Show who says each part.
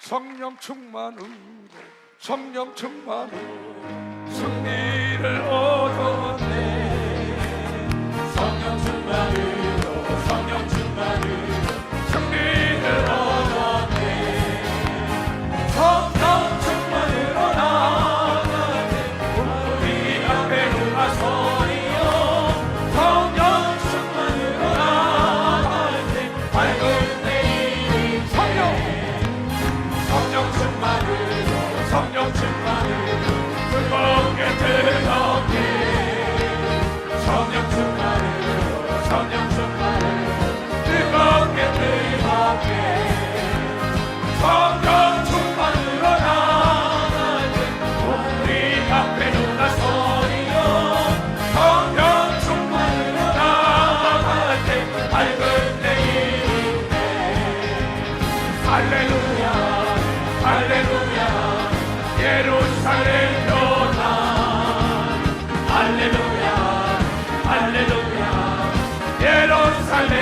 Speaker 1: 성령 충만 후 성령 충만 후
Speaker 2: 성령 선영
Speaker 1: 축가를
Speaker 2: 뜨겁게 뜨겁게 성령 축만으로 나아가는 우리 앞에 누가 서리요 성령 축만으로 나아갈 때 밝은 내일인데 할렐루야 할렐루야 예루살렘 salve.